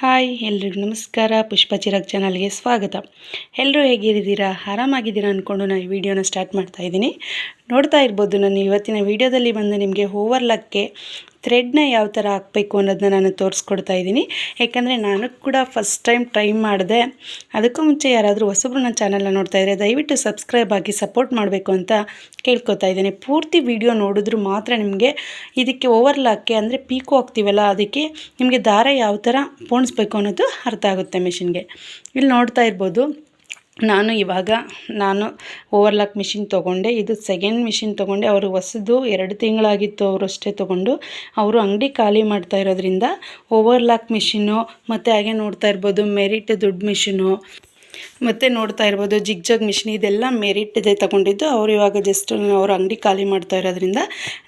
Hi, ಎಲ್ರಿಗೂ ನಮಸ್ಕಾರ. ಪುಷ್ಪ ಚಿರಾಗ್ ಚಾನಲ್ಗೆ ಸ್ವಾಗತ. ಎಲ್ಲರೂ ಹೇಗಿದ್ದೀರಾ? ಆರಾಮಾಗಿದ್ದೀರಾ ಅಂದ್ಕೊಂಡು ನಾನು ಈ ವಿಡಿಯೋನ ಸ್ಟಾರ್ಟ್ ಮಾಡ್ತಾ ಇದ್ದೀನಿ. ನೋಡ್ತಾ ಇರ್ಬೋದು, ನಾನು ಇವತ್ತಿನ ವಿಡಿಯೋದಲ್ಲಿ ಬಂದು ನಿಮಗೆ ಓವರ್ಲಕ್ಕೆ ಥ್ರೆಡ್ನ ಯಾವ ಥರ ಹಾಕಬೇಕು ಅನ್ನೋದನ್ನ ನಾನು ತೋರಿಸ್ಕೊಡ್ತಾ ಇದ್ದೀನಿ. ಯಾಕಂದರೆ ನಾನು ಕೂಡ ಫಸ್ಟ್ ಟೈಮ್ ಟ್ರೈ ಮಾಡಿದೆ. ಅದಕ್ಕೂ ಮುಂಚೆ ಯಾರಾದರೂ ಹೊಸಬ್ರು ನನ್ನ ಚಾನಲ್ನ ನೋಡ್ತಾ ಇದ್ದರೆ ದಯವಿಟ್ಟು ಸಬ್ಸ್ಕ್ರೈಬ್ ಆಗಿ ಸಪೋರ್ಟ್ ಮಾಡಬೇಕು ಅಂತ ಕೇಳ್ಕೊತಾ ಇದ್ದೀನಿ. ಪೂರ್ತಿ ವಿಡಿಯೋ ನೋಡಿದ್ರು ಮಾತ್ರ ನಿಮಗೆ ಇದಕ್ಕೆ ಓವರ್ಲಾಕ್ಕೆ ಅಂದರೆ ಪೀಕು ಹಾಕ್ತೀವಲ್ಲ, ಅದಕ್ಕೆ ನಿಮಗೆ ದಾರ ಯಾವ ಥರ ಪೋಣಿಸ್ಬೇಕು ಅನ್ನೋದು ಅರ್ಥ ಆಗುತ್ತೆ ಮೆಷಿನ್ಗೆ ಇಲ್ಲಿ ನೋಡ್ತಾ ಇರ್ಬೋದು. ನಾನು ಇವಾಗ, ನಾನು ಓವರ್ಲಾಕ್ ಮಿಷಿನ್ ತೊಗೊಂಡೆ, ಇದು ಸೆಕೆಂಡ್ ಮಿಷಿನ್ ತೊಗೊಂಡೆ. ಅವರು ಹೊಸದು ಎರಡು ತಿಂಗಳಾಗಿತ್ತು ಅವರು ಅಷ್ಟೇ ತೊಗೊಂಡು. ಅವರು ಅಂಗಡಿ ಖಾಲಿ ಮಾಡ್ತಾ ಇರೋದ್ರಿಂದ ಓವರ್ಲಾಕ್ ಮಿಷಿನ್ನು ಮತ್ತು ಹಾಗೆ ನೋಡ್ತಾ ಇರ್ಬೋದು ಮೆರಿಟ್ ದುಡ್ಡು ಮಿಷಿನು ಮತ್ತು ನೋಡ್ತಾ ಇರ್ಬೋದು, ಜಿಗ್ ಜಗ್ ಮಿಷಿನ್ ಇದೆಲ್ಲ ಮೆರಿಟ್ ಇದೆ ತೊಗೊಂಡಿದ್ದು. ಅವರು ಇವಾಗ ಜಸ್ಟ್ ಅವ್ರ ಅಂಗಡಿ ಖಾಲಿ ಮಾಡ್ತಾ ಇರೋದ್ರಿಂದ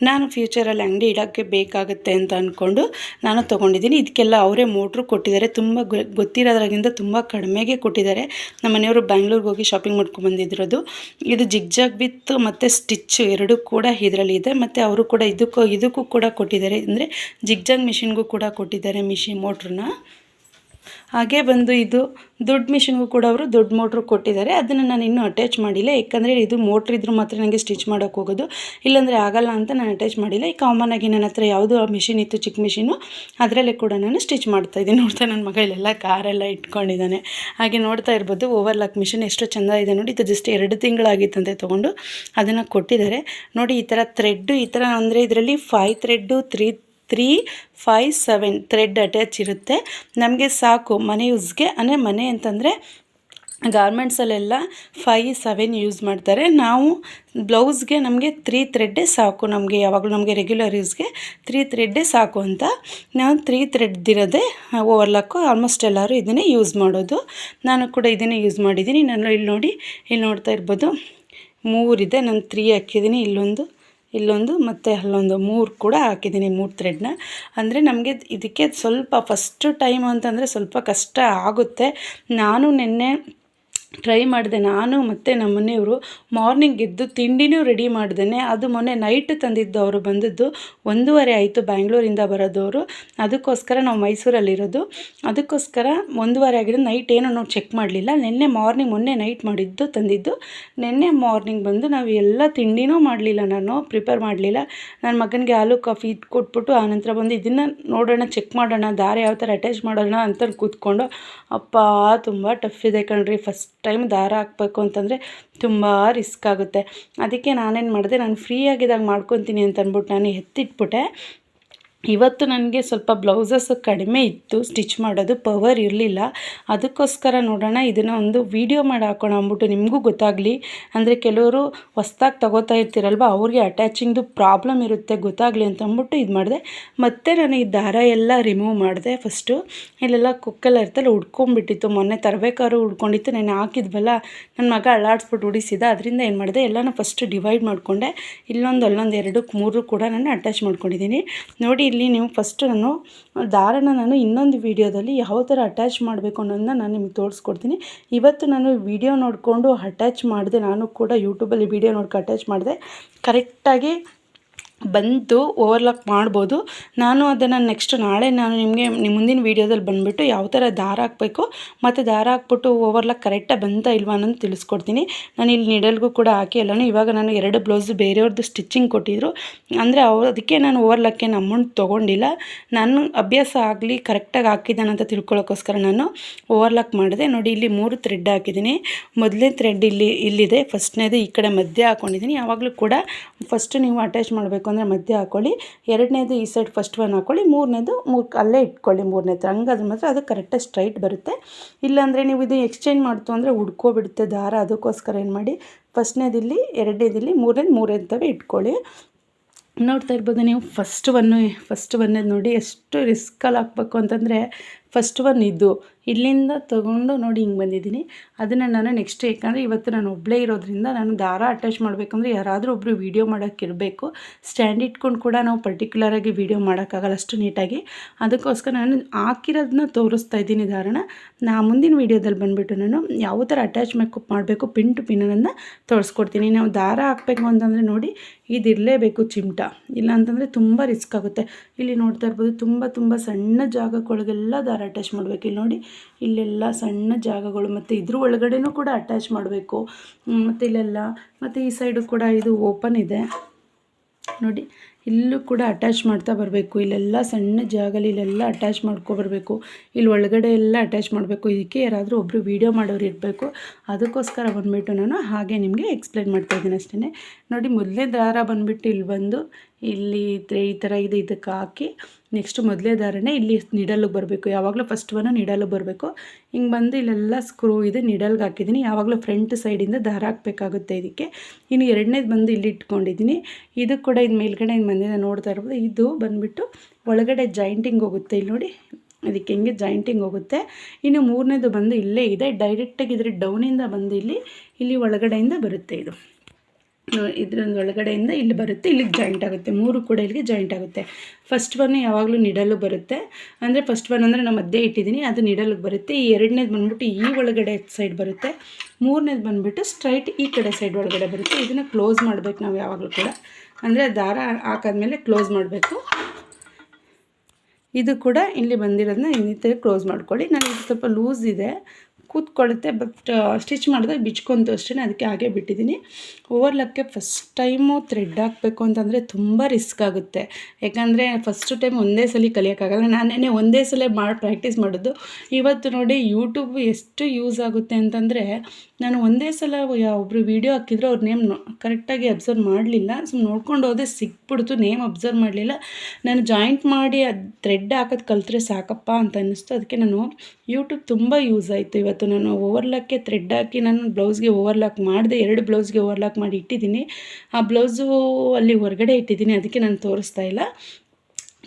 ನಾನು ಫ್ಯೂಚರಲ್ಲಿ ಅಂಗಡಿ ಇಡೋಕ್ಕೆ ಬೇಕಾಗುತ್ತೆ ಅಂತ ಅಂದ್ಕೊಂಡು ನಾನು ತೊಗೊಂಡಿದ್ದೀನಿ. ಇದಕ್ಕೆಲ್ಲ ಅವರೇ ಮೋಟ್ರು ಕೊಟ್ಟಿದ್ದಾರೆ. ತುಂಬ ಗೊತ್ತಿರೋದ್ರಾಗಿಂದ ತುಂಬ ಕಡಿಮೆಗೆ ಕೊಟ್ಟಿದ್ದಾರೆ. ನಮ್ಮ ಮನೆಯವರು ಬ್ಯಾಂಗ್ಳೂರ್ಗೆ ಹೋಗಿ ಶಾಪಿಂಗ್ ಮಾಡ್ಕೊಂಡು ಬಂದಿದ್ದಿರೋದು ಇದು ಜಿಗ್ ಜಾಗ್ ವಿತ್ ಮತ್ತು ಸ್ಟಿಚ್ ಎರಡೂ ಕೂಡ ಇದರಲ್ಲಿ ಇದೆ. ಮತ್ತು ಅವರು ಕೂಡ ಇದಕ್ಕೂ ಇದಕ್ಕೂ ಕೂಡ ಕೊಟ್ಟಿದ್ದಾರೆ. ಅಂದರೆ ಜಿಗ್ ಜಗ್ ಮಿಷಿನ್ಗೂ ಕೂಡ ಕೊಟ್ಟಿದ್ದಾರೆ ಮಿಷಿನ್ ಮೋಟ್ರನ್ನ ಹಾಗೆ ಬಂದು ಇದು ದುಡ್ಡು ಮಿಷಿನ್ಗೂ ಕೂಡ ಅವರು ದೊಡ್ಡ ಮೋಟ್ರು ಕೊಟ್ಟಿದ್ದಾರೆ. ಅದನ್ನು ನಾನು ಇನ್ನೂ ಅಟ್ಯಾಚ್ ಮಾಡಿಲ್ಲ. ಯಾಕಂದರೆ ಇದು ಮೋಟ್ರ್ ಇದ್ದರೂ ಮಾತ್ರ ನನಗೆ ಸ್ಟಿಚ್ ಮಾಡೋಕೆ ಹೋಗೋದು. ಇಲ್ಲಾಂದರೆ ಆಗಲ್ಲ ಅಂತ ನಾನು ಅಟ್ಯಾಚ್ ಮಾಡಿಲ್ಲ. ಈ ಕಾಮನ್ ಆಗಿ ನನ್ನ ಹತ್ರ ಯಾವುದು ಮಿಷಿನ್ ಇತ್ತು, ಚಿಕ್ಕ ಮಿಷಿನು ಅದರಲ್ಲೇ ಕೂಡ ನಾನು ಸ್ಟಿಚ್ ಮಾಡ್ತಾಯಿದ್ದೀನಿ ನೋಡ್ತಾ ನನ್ನ ಮಗ ಕಾರೆಲ್ಲ ಇಟ್ಕೊಂಡಿದ್ದಾನೆ. ಹಾಗೆ ನೋಡ್ತಾ ಇರ್ಬೋದು ಓವರ್ ಲಾಕ್ ಮಿಷಿನ್ ಎಷ್ಟು ಚೆಂದ ಇದೆ ನೋಡಿ. ಇದು ಜಸ್ಟ್ ಎರಡು ತಿಂಗಳಾಗಿತ್ತಂತೆ ತೊಗೊಂಡು ಅದನ್ನು ಕೊಟ್ಟಿದ್ದಾರೆ. ನೋಡಿ, ಈ ಥರ ಥ್ರೆಡ್ಡು ಈ ಥರ ಅಂದರೆ ಇದರಲ್ಲಿ five thread three three five seven thread attach ಇರುತ್ತೆ. ನಮಗೆ ಸಾಕು, ಮನೆ ಯೂಸ್ಗೆ ಅಂದರೆ ಮನೆ ಅಂತಂದರೆ ಗಾರ್ಮೆಂಟ್ಸಲ್ಲೆಲ್ಲ ಫೈ ಸೆವೆನ್ ಯೂಸ್ ಮಾಡ್ತಾರೆ. ನಾವು ಬ್ಲೌಸ್ಗೆ ನಮಗೆ ತ್ರೀ ಥ್ರೆಡ್ಡೇ ಸಾಕು. ನಮಗೆ ಯಾವಾಗಲೂ ನಮಗೆ ರೆಗ್ಯುಲರ್ ಯೂಸ್ಗೆ ತ್ರೀ ಥ್ರೆಡ್ಡೇ ಸಾಕು ಅಂತ. ನಾವು ತ್ರೀ ಥ್ರೆಡ್ದಿರೋದೇ ಓವರ್ಲಾಕು ಆಲ್ಮೋಸ್ಟ್ ಎಲ್ಲರೂ ಇದನ್ನೇ ಯೂಸ್ ಮಾಡೋದು. ನಾನು ಕೂಡ ಇದನ್ನೇ ಯೂಸ್ ಮಾಡಿದ್ದೀನಿ. ನಾನು ಇಲ್ಲಿ ನೋಡಿ, ಇಲ್ಲಿ ನೋಡ್ತಾ ಇರ್ಬೋದು. ಮೂರಿದೆ. ನಾನು ತ್ರೀ ಹಾಕಿದ್ದೀನಿ. ಇಲ್ಲೊಂದು. ಇಲ್ಲೊಂದು ಮತ್ತು ಅಲ್ಲೊಂದು ಮೂರು ಕೂಡ ಹಾಕಿದ್ದೀನಿ, ಮೂರು ಥ್ರೆಡ್ನ ಅಂದರೆ ನಮಗೆ ಇದಕ್ಕೆ ಸ್ವಲ್ಪ ಫಸ್ಟು ಟೈಮ್ ಅಂತಂದರೆ ಸ್ವಲ್ಪ ಕಷ್ಟ ಆಗುತ್ತೆ. ನಾನು ನಿನ್ನೆ ಟ್ರೈ ಮಾಡಿದೆ. ನಾನು ಮತ್ತು ನಮ್ಮ ಮನೆಯವರು ಮಾರ್ನಿಂಗ್ ಎದ್ದು ತಿಂಡಿನೂ ರೆಡಿ ಮಾಡ್ದೇ ಅದು ಮೊನ್ನೆ ನೈಟ್ ತಂದಿದ್ದು ಅವರು ಬಂದದ್ದು. ಒಂದೂವರೆ ಆಯಿತು ಬ್ಯಾಂಗ್ಳೂರಿಂದ ಬರೋದವರು ಅದಕ್ಕೋಸ್ಕರ ನಾವು ಮೈಸೂರಲ್ಲಿರೋದು ಅದಕ್ಕೋಸ್ಕರ ಒಂದೂವರೆ ಆಗಿರೋದು. ನೈಟ್ ಏನೋ ನಾವು ಚೆಕ್ ಮಾಡಲಿಲ್ಲ. ನಿನ್ನೆ ಮಾರ್ನಿಂಗ್ ಮೊನ್ನೆ ನೈಟ್ ಮಾಡಿದ್ದು, ತಂದಿದ್ದು. ನಿನ್ನೆ ಮಾರ್ನಿಂಗ್ ಬಂದು ನಾವು ಎಲ್ಲ ತಿಂಡಿನೂ ಮಾಡಲಿಲ್ಲ ನಾನು. ಪ್ರಿಪೇರ್ ಮಾಡಲಿಲ್ಲ. ನನ್ನ ಮಗನಿಗೆ ಹಾಲು ಕಾಫಿ ಇದು ಕೊಟ್ಬಿಟ್ಟು ಆನಂತರ ಬಂದು ಇದನ್ನು ನೋಡೋಣ ಚೆಕ್ ಮಾಡೋಣ, ದಾರೆ ಯಾವ ಥರ ಅಟ್ಯಾಚ್ ಮಾಡೋಣ ಅಂತ ಕೂತ್ಕೊಂಡು, ಅಪ್ಪ, ತುಂಬ ಟಫ್ ಇದೆ ಕಣ್ರಿ. ಫಸ್ಟ್ ಟೈಮ್ ದಾರ ಹಾಕ್ಬೇಕು ಅಂತಂದರೆ ತುಂಬ ರಿಸ್ಕ್ ಆಗುತ್ತೆ. ಅದಕ್ಕೆ ನಾನೇನು ಮಾಡಿದೆ, ನಾನು ಫ್ರೀ ಆಗಿದಾಗ ಮಾಡ್ಕೊತೀನಿ ಅಂತ ಅಂದ್ಬಿಟ್ಟು ನಾನು ಎತ್ತಿಟ್ಬಿಟ್ಟೆ. ಇವತ್ತು ನನಗೆ ಸ್ವಲ್ಪ ಬ್ಲೌಸಸ್ ಕಡಿಮೆ ಇತ್ತು, ಸ್ಟಿಚ್ ಮಾಡೋದು ಪವರ್ ಇರಲಿಲ್ಲ. ಅದಕ್ಕೋಸ್ಕರ ನೋಡೋಣ, ಇದನ್ನು ಒಂದು ವೀಡಿಯೋ ಮಾಡಿ ಹಾಕೋಣ ಅಂದ್ಬಿಟ್ಟು ನಿಮಗೂ ಗೊತ್ತಾಗಲಿ. ಅಂದರೆ ಕೆಲವರು ಹೊಸ್ದಾಗಿ ತಗೋತಾ ಇರ್ತೀರಲ್ವ, ಅವ್ರಿಗೆ ಅಟ್ಯಾಚಿಂಗ್ದು ಪ್ರಾಬ್ಲಮ್ ಇರುತ್ತೆ, ಗೊತ್ತಾಗಲಿ ಅಂತ ಅಂದ್ಬಿಟ್ಟು ಇದು ಮಾಡಿದೆ. ಮತ್ತು ನಾನು ಈ ದಾರ ಎಲ್ಲ ರಿಮೂವ್ ಮಾಡಿದೆ ಫಸ್ಟು ಇಲ್ಲೆಲ್ಲ ಕುಕ್ಕೆಲ್ಲ ಇರ್ತಲ್ಲ ಉಡ್ಕೊಂಬಿಟ್ಟಿತ್ತು ಮೊನ್ನೆ ತರಬೇಕಾದ್ರು ಉಡ್ಕೊಂಡಿತ್ತು ನಾನು ಹಾಕಿದ್ವಲ್ಲ. ನನ್ನ ಮಗ ಅಳ್ಳಾಡಿಸ್ಬಿಟ್ಟು ಉಡಿಸಿದ, ಅದರಿಂದ ಏನು ಮಾಡಿದೆ, ಎಲ್ಲನೂ ಫಸ್ಟ್ ಡಿವೈಡ್ ಮಾಡಿಕೊಂಡೆ. ಇಲ್ಲೊಂದು ಅಲ್ಲೊಂದು ಎರಡು ಮೂರು ಕೂಡ ನಾನು ಅಟ್ಯಾಚ್ ಮಾಡ್ಕೊಂಡಿದ್ದೀನಿ. ನೋಡಿ ಇಲ್ಲಿ ನೀವು ಫಸ್ಟ್ ನಾನು ದಾರನ ನಾನು ಇನ್ನೊಂದು ವೀಡಿಯೋದಲ್ಲಿ ಯಾವ ಥರ ಅಟ್ಯಾಚ್ ಮಾಡಬೇಕು ಅನ್ನೋದನ್ನ ನಾನು ನಿಮ್ಗೆ ತೋರಿಸ್ಕೊಡ್ತೀನಿ. ಇವತ್ತು ನಾನು ವಿಡಿಯೋ ನೋಡಿಕೊಂಡು ಅಟ್ಯಾಚ್ ಮಾಡಿದೆ, ನಾನು ಕೂಡ ಯೂಟ್ಯೂಬಲ್ಲಿ ವೀಡಿಯೋ ನೋಡ್ಕೊ ಅಟ್ಯಾಚ್ ಮಾಡಿದೆ. ಕರೆಕ್ಟಾಗಿ ಬಂತು ಓವರ್ಲಾಕ್ ಮಾಡ್ಬೋದು. ನಾನು ಅದನ್ನು ನೆಕ್ಸ್ಟ್ ನಾಳೆ ನಾನು ನಿಮಗೆ ನಿಮ್ಮ ಮುಂದಿನ ವೀಡಿಯೋದಲ್ಲಿ ಬಂದುಬಿಟ್ಟು ಯಾವ ಥರ ದಾರ ಹಾಕಬೇಕು, ಮತ್ತು ದಾರ ಹಾಕ್ಬಿಟ್ಟು ಓವರ್ಲಾಕ್ ಕರೆಕ್ಟಾಗಿ ಬಂತ ಇಲ್ವಾ ಅನ್ನೋದು ತಿಳಿಸ್ಕೊಡ್ತೀನಿ. ನಾನು ಇಲ್ಲಿ ನಿಡಲ್ಗೂ ಕೂಡ ಹಾಕಿ ಎಲ್ಲನೂ, ಇವಾಗ ನಾನು ಎರಡು ಬ್ಲೌಸು ಬೇರೆಯವ್ರದ್ದು ಸ್ಟಿಚಿಂಗ್ ಕೊಟ್ಟಿದ್ರು. ಅಂದರೆ ಅವ್ರು ಅದಕ್ಕೆ ನಾನು ಓವರ್ಲಾಕ್ಕೇನು ಅಮೌಂಟ್ ತೊಗೊಂಡಿಲ್ಲ. ನಾನು ಅಭ್ಯಾಸ ಆಗಲಿ ಕರೆಕ್ಟಾಗಿ ಹಾಕಿದ್ದಾನೆ ಅಂತ ತಿಳ್ಕೊಳ್ಳೋಕ್ಕೋಸ್ಕರ ನಾನು ಓವರ್ಲಾಕ್ ಮಾಡಿದೆ. ನೋಡಿ, ಇಲ್ಲಿ ಮೂರು ಥ್ರೆಡ್ ಹಾಕಿದ್ದೀನಿ. ಮೊದಲನೇ ಥ್ರೆಡ್ ಇಲ್ಲಿ, ಇಲ್ಲಿದೆ. ಫಸ್ಟ್ನೇದು ಈ ಕಡೆ ಮಧ್ಯೆ ಹಾಕ್ಕೊಂಡಿದ್ದೀನಿ ಯಾವಾಗಲೂ ಕೂಡ ಫಸ್ಟ್ ನೀವು ಅಟ್ಯಾಚ್ ಮಾಡಬೇಕು ಅಂದರೆ ಮಧ್ಯೆ ಹಾಕ್ಕೊಳ್ಳಿ ಎರಡನೇದು ಈ ಸೈಡ್ ಫಸ್ಟ್ ಒನ್ ಹಾಕ್ಕೊಳ್ಳಿ ಮೂರನೇದು ಮೂರು ಅಲ್ಲೇ ಇಟ್ಕೊಳ್ಳಿ ಮೂರನೇದು. ಹಂಗಾದ್ರೆ ಮಾತ್ರ ಅದು ಕರೆಕ್ಟಾಗಿ ಸ್ಟ್ರೈಟ್ ಬರುತ್ತೆ. ಇಲ್ಲಾಂದರೆ ನೀವು ಇದು ಎಕ್ಸ್ಚೇಂಜ್ ಮಾಡ್ತು ಅಂದರೆ ಹುಡ್ಕೋಬಿಡುತ್ತೆ ದಾರ. ಅದಕ್ಕೋಸ್ಕರ ಏನು ಮಾಡಿ ಫಸ್ಟ್ನೇದಿಲ್ಲಿ ಎರಡನೇದಿಲ್ಲಿ, ಮೂರನೇದು ಮೂರನೇದವೇ ಇಟ್ಕೊಳ್ಳಿ. ನೋಡ್ತಾ ಇರ್ಬೋದು ನೀವು ಫಸ್ಟ್ ಒನ್ನು ಫಸ್ಟ್ ಒನ್ನೇದು ನೋಡಿ ಎಷ್ಟು ರಿಸ್ಕಲ್ಲಿ ಹಾಕ್ಬೇಕು ಅಂತಂದರೆ ಫಸ್ಟ್ ಒನ್ ಇದ್ದು ಇಲ್ಲಿಂದ ತೊಗೊಂಡು ನೋಡಿ ಹಿಂಗೆ ಬಂದಿದ್ದೀನಿ. ಅದನ್ನು ನಾನು ನೆಕ್ಸ್ಟ್ ಯಾಕಂದರೆ ಇವತ್ತು ನಾನು ಒಬ್ಬಳೇ ಇರೋದ್ರಿಂದ ನಾನು ದಾರ ಅಟ್ಯಾಚ್ ಮಾಡಬೇಕಂದ್ರೆ ಯಾರಾದರೂ ಒಬ್ಬರು ವೀಡಿಯೋ ಮಾಡೋಕ್ಕಿರಬೇಕು ಸ್ಟ್ಯಾಂಡ್ ಇಟ್ಕೊಂಡು ಕೂಡ ನಾವು ಪರ್ಟಿಕ್ಯುಲರಾಗಿ ವೀಡಿಯೋ ಮಾಡೋಕ್ಕಾಗಲ್ಲ ಅಷ್ಟು ನೀಟಾಗಿ ಅದಕ್ಕೋಸ್ಕರ ನಾನು ಹಾಕಿರೋದನ್ನ ತೋರಿಸ್ತಾ ಇದ್ದೀನಿ ದಾರಣ ನಾ ಮುಂದಿನ ವೀಡಿಯೋದಲ್ಲಿ ಬಂದುಬಿಟ್ಟು ನಾನು ಯಾವ ಥರ ಅಟ್ಯಾಚ್ ಮೇಕಪ್ ಮಾಡಬೇಕು ಪಿನ್ ಟು ಪಿನ್ನನ್ನು ತೋರಿಸ್ಕೊಡ್ತೀನಿ. ನಾವು ದಾರ ಹಾಕಬೇಕು ಅಂತಂದರೆ ನೋಡಿ, ಇದಿರಲೇಬೇಕು ಚಿಮಟ. ಇಲ್ಲ ಅಂತಂದರೆ ತುಂಬ ರಿಸ್ಕ್ ಆಗುತ್ತೆ. ಇಲ್ಲಿ ನೋಡ್ತಾ ಇರ್ಬೋದು, ತುಂಬ ತುಂಬ ಸಣ್ಣ ಜಾಗಗಳಿಗೆಲ್ಲ ದಾರ ಅಟ್ಯಾಚ್ ಮಾಡಬೇಕು. ಇಲ್ಲಿ ನೋಡಿ, ಇಲ್ಲೆಲ್ಲ ಸಣ್ಣ ಜಾಗಗಳು ಮತ್ತು ಇದ್ರ ಒಳಗಡೆನೂ ಕೂಡ ಅಟ್ಯಾಚ್ ಮಾಡಬೇಕು. ಮತ್ತು ಇಲ್ಲೆಲ್ಲ, ಮತ್ತು ಈ ಸೈಡು ಕೂಡ ಇದು ಓಪನ್ ಇದೆ. ನೋಡಿ, ಇಲ್ಲೂ ಕೂಡ ಅಟ್ಯಾಚ್ ಮಾಡ್ತಾ ಬರಬೇಕು. ಇಲ್ಲೆಲ್ಲ ಸಣ್ಣ ಜಾಗಲಿ ಇಲ್ಲೆಲ್ಲ ಅಟ್ಯಾಚ್ ಮಾಡ್ಕೊಬರ್ಬೇಕು ಇಲ್ಲಿ ಒಳಗಡೆ ಎಲ್ಲ ಅಟ್ಯಾಚ್ ಮಾಡಬೇಕು. ಇದಕ್ಕೆ ಯಾರಾದರೂ ಒಬ್ಬರು ವೀಡಿಯೋ ಮಾಡೋರು ಇರಬೇಕು. ಅದಕ್ಕೋಸ್ಕರ ಬಂದುಬಿಟ್ಟು ನಾನು ಹಾಗೆ ನಿಮಗೆ ಎಕ್ಸ್ಪ್ಲೈನ್ ಮಾಡ್ತಾ ಇದ್ದೀನಿ ಅಷ್ಟೇ ನೋಡಿ, ಮೊದಲೇ ದಾರ ಬಂದುಬಿಟ್ಟು ಇಲ್ಲಿ ಬಂದು ಇಲ್ಲಿ ಈ ಥರ ಇದು, ಇದಕ್ಕೆ ಹಾಕಿ ನೆಕ್ಸ್ಟ್ ಮೊದಲೇ ಧಾರಣೆ ಇಲ್ಲಿ ನಿಡಲ್ಗೆ ಬರಬೇಕು. ಯಾವಾಗಲೂ ಫಸ್ಟ್ ಒನ್ ನಿಡಲ್ಗೆ ಬರಬೇಕು. ಹಿಂಗೆ ಬಂದು ಇಲ್ಲೆಲ್ಲ ಸ್ಕ್ರೂ ಇದೆ ನಿಡಲ್ಗೆ ಹಾಕಿದ್ದೀನಿ. ಯಾವಾಗಲೂ ಫ್ರಂಟ್ ಸೈಡಿಂದ ದಾರ ಹಾಕಬೇಕಾಗುತ್ತೆ ಇದಕ್ಕೆ. ಇನ್ನು ಎರಡನೇದು ಬಂದು ಇಲ್ಲಿ ಇಟ್ಕೊಂಡಿದ್ದೀನಿ. ಇದು ಕೂಡ ಇದು ಮೇಲ್ಗಡೆ ಬಂದಿದೆ, ನೋಡ್ತಾ ಇರ್ಬೋದು. ಇದು ಬಂದುಬಿಟ್ಟು ಒಳಗಡೆ ಜಾಯಿಂಟಿಂಗ್ ಹೋಗುತ್ತೆ. ಇಲ್ಲಿ ನೋಡಿ ಅದಕ್ಕೆ ಹೆಂಗೆ ಜಾಯಿಂಟಿಂಗ್ ಹೋಗುತ್ತೆ. ಇನ್ನು ಮೂರನೇದು ಬಂದು ಇಲ್ಲೇ ಇದೆ. ಡೈರೆಕ್ಟಾಗಿ ಇದ್ರೆ ಡೌನಿಂದ ಬಂದು ಇಲ್ಲಿ ಇಲ್ಲಿ ಒಳಗಡೆಯಿಂದ ಬರುತ್ತೆ ಇದು. ಒಳಗಡೆಯಿಂದ ಇಲ್ಲಿ ಬರುತ್ತೆ, ಇಲ್ಲಿಗೆ ಜಾಯಿಂಟ್ ಆಗುತ್ತೆ. ಮೂರು ಕೂಡ ಇಲ್ಲಿಗೆ ಜಾಯಿಂಟ್ ಆಗುತ್ತೆ. ಫಸ್ಟ್ ಒನ್ ಯಾವಾಗಲೂ ನಿಡಲು ಬರುತ್ತೆ. ಅಂದರೆ ಫಸ್ಟ್ ಒನ್ ಅಂದರೆ ನಾನು ಮಧ್ಯೆ ಇಟ್ಟಿದ್ದೀನಿ, ಅದು ನಿಡಲಿಗೆ ಬರುತ್ತೆ. ಈ ಎರಡನೇದು ಬಂದ್ಬಿಟ್ಟು ಈ ಒಳಗಡೆ ಸೈಡ್ ಬರುತ್ತೆ. ಮೂರನೇದು ಬಂದುಬಿಟ್ಟು ಸ್ಟ್ರೈಟ್ ಈ ಕಡೆ ಸೈಡ್ ಒಳಗಡೆ ಬರುತ್ತೆ. ಇದನ್ನು ಕ್ಲೋಸ್ ಮಾಡಬೇಕು ನಾವು ಯಾವಾಗಲೂ ಕೂಡ. ಅಂದರೆ ದಾರ ಹಾಕಾದ್ಮೇಲೆ ಕ್ಲೋಸ್ ಮಾಡಬೇಕು. ಇದು ಕೂಡ ಇಲ್ಲಿ ಬಂದಿರೋದನ್ನ ಇನ್ನಿತರ ಕ್ಲೋಸ್ ಮಾಡ್ಕೊಳ್ಳಿ. ನನಗೆ ಸ್ವಲ್ಪ ಲೂಸ್ ಇದೆ. ಕೂತ್ಕೊಳ್ಳುತ್ತೆ ಬಟ್ ಸ್ಟಿಚ್ ಮಾಡಿದಾಗ ಬಿಚ್ಕೊಂತು ಅಷ್ಟೇ ಅದಕ್ಕೆ ಹಾಗೆ ಬಿಟ್ಟಿದ್ದೀನಿ. ಓವರ್ಲಕ್ಕೆ ಫಸ್ಟ್ ಟೈಮು ಥ್ರೆಡ್ ಹಾಕಬೇಕು ಅಂತಂದರೆ ತುಂಬ ರಿಸ್ಕ್ ಆಗುತ್ತೆ. ಯಾಕಂದರೆ ಫಸ್ಟ್ ಟೈಮ್ ಒಂದೇ ಸಲ ಕಲಿಯೋಕ್ಕಾಗಲ್ಲ. ನಾನೇ ಒಂದೇ ಸಲ ಮಾಡಿ ಪ್ರಾಕ್ಟೀಸ್ ಮಾಡೋದು. ಇವತ್ತು ನೋಡಿ ಯೂಟ್ಯೂಬ್ ಎಷ್ಟು ಯೂಸ್ ಆಗುತ್ತೆ ಅಂತಂದರೆ, ನಾನು ಒಂದೇ ಸಲ ಒಬ್ಬರು ವೀಡಿಯೋ ಹಾಕಿದ್ರು, ಅವ್ರ ನೇಮ್ ಕರೆಕ್ಟಾಗಿ ಅಬ್ಸರ್ವ್ ಮಾಡಲಿಲ್ಲ. ಸುಮ್ಮನೆ ನೋಡ್ಕೊಂಡು ಹೋದೆ ಸಿಕ್ಬಿಡ್ತು ನೇಮ್ ಅಬ್ಸರ್ವ್ ಮಾಡಲಿಲ್ಲ. ನಾನು ಜಾಯಿಂಟ್ ಮಾಡಿ ಅದು ಥ್ರೆಡ್ ಹಾಕೋದು ಕಲಿತ್ರೆ ಸಾಕಪ್ಪ ಅಂತ ಅನ್ನಿಸ್ತು. ಅದಕ್ಕೆ ನಾನು ಯೂಟ್ಯೂಬ್ ತುಂಬ ಯೂಸ್ ಆಯಿತು ಇವತ್ತು. ನಾನು ಓವರ್ಲಾಕ್ಗೆ ಥ್ರೆಡ್ ಹಾಕಿ ನಾನು ಬ್ಲೌಸ್ಗೆ ಓವರ್ಲಾಕ್ ಮಾಡಿದೆ, ಎರಡು ಬ್ಲೌಸ್ಗೆ ಓವರ್ಲಾಕ್ ಮಾಡಿ ಇಟ್ಟಿದ್ದೀನಿ. ಆ ಬ್ಲೌಸು ಅಲ್ಲಿ ಹೊರಗಡೆ ಇಟ್ಟಿದ್ದೀನಿ, ಅದಕ್ಕೆ ನಾನು ತೋರಿಸ್ತಾ ಇಲ್ಲ.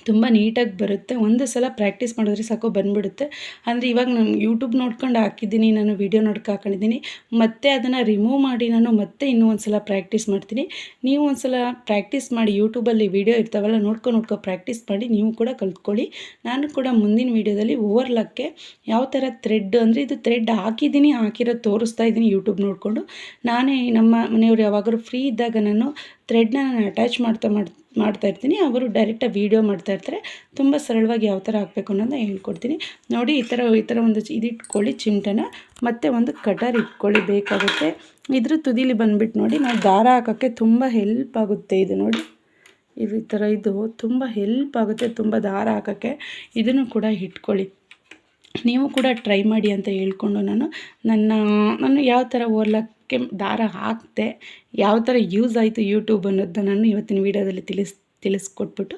ತುಂಬ ನೀಟಾಗಿ ಬರುತ್ತೆ. ಒಂದು ಸಲ ಪ್ರಾಕ್ಟೀಸ್ ಮಾಡಿದ್ರೆ ಸಾಕು ಬಂದುಬಿಡುತ್ತೆ. ಅಂದರೆ ಇವಾಗ ನಾನು ಯೂಟ್ಯೂಬ್ ನೋಡ್ಕೊಂಡು ಹಾಕಿದ್ದೀನಿ, ನಾನು ವೀಡಿಯೋ ನೋಡ್ಕೊ ಹಾಕೊಂಡಿದ್ದೀನಿ. ಮತ್ತೆ ಅದನ್ನು ರಿಮೂವ್ ಮಾಡಿ ನಾನು ಮತ್ತೆ ಇನ್ನೂ ಒಂದು ಸಲ ಪ್ರಾಕ್ಟೀಸ್ ಮಾಡ್ತೀನಿ. ನೀವು ಒಂದು ಸಲ ಪ್ರಾಕ್ಟೀಸ್ ಮಾಡಿ ಯೂಟ್ಯೂಬಲ್ಲಿ ವೀಡಿಯೋ ಇರ್ತಾವಲ್ಲ ನೋಡ್ಕೊಂಡು ನೋಡ್ಕೊ ಪ್ರಾಕ್ಟೀಸ್ ಮಾಡಿ ನೀವು ಕೂಡ ಕಲ್ತ್ಕೊಳ್ಳಿ. ನಾನು ಕೂಡ ಮುಂದಿನ ವೀಡಿಯೋದಲ್ಲಿ ಓವರ್ಲಕ್ಕೆ ಯಾವ ಥರ ಥ್ರೆಡ್ ಅಂದರೆ ಇದು ಥ್ರೆಡ್ ಹಾಕಿದ್ದೀನಿ, ಹಾಕಿರೋದು ತೋರಿಸ್ತಾ ಇದ್ದೀನಿ ಯೂಟ್ಯೂಬ್ ನೋಡಿಕೊಂಡು. ನಾನೇ ನಮ್ಮ ಮನೆಯವರು ಯಾವಾಗಲೂ ಫ್ರೀ ಇದ್ದಾಗ ನಾನು ಥ್ರೆಡ್ನ ನಾನು ಅಟ್ಯಾಚ್ ಮಾಡ್ತಾ ಮಾಡ್ತಾ ಮಾಡ್ತಾ ಇರ್ತೀನಿ. ಅವರು ಡೈರೆಕ್ಟಾಗಿ ವೀಡಿಯೋ ಮಾಡ್ತಾ ಇರ್ತಾರೆ. ತುಂಬ ಸರಳವಾಗಿ ಯಾವ ಥರ ಹಾಕಬೇಕು ಅನ್ನೋದನ್ನ ಹೇಳ್ಕೊಡ್ತೀನಿ. ನೋಡಿ, ಈ ಥರ ಈ ಥರ ಒಂದು ಇದು ಇಟ್ಕೊಳ್ಳಿ ಚಿಮಟನ. ಮತ್ತು ಒಂದು ಕಟರ್ ಇಟ್ಕೊಳ್ಳಿ ಬೇಕಾಗುತ್ತೆ. ಇದ್ರ ತುದಿಲಿ ಬಂದ್ಬಿಟ್ಟು ನೋಡಿ, ನಾವು ದಾರ ಹಾಕೋಕ್ಕೆ ತುಂಬ ಹೆಲ್ಪ್ ಆಗುತ್ತೆ ಇದು ನೋಡಿ. ಇದು ಈ ಥರ ಇದು ತುಂಬ ಹೆಲ್ಪ್ ಆಗುತ್ತೆ, ತುಂಬ ದಾರ ಹಾಕೋಕ್ಕೆ. ಇದನ್ನು ಕೂಡ ಇಟ್ಕೊಳ್ಳಿ. ನೀವು ಕೂಡ ಟ್ರೈ ಮಾಡಿ ಅಂತ ಹೇಳ್ಕೊಂಡು ನಾನು ನನ್ನ, ನಾನು ಯಾವ ಥರ ಓರ್ಲಕ್ಕೆ ದಾರ ಹಾಕ್ತೆ ಯಾವ ಥರ ಯೂಸ್ ಆಯಿತು ಯೂಟ್ಯೂಬ್ ಅನ್ನೋದನ್ನ ನಾನು ಇವತ್ತಿನ ವೀಡಿಯೋದಲ್ಲಿ ತಿಳಿಸ್, ತಿಳಿಸ್ಕೊಟ್ಬಿಟ್ಟು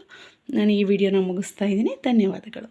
ನಾನು ಈ ವಿಡಿಯೋನ ಮುಗಿಸ್ತಾ ಇದ್ದೀನಿ. ಧನ್ಯವಾದಗಳು.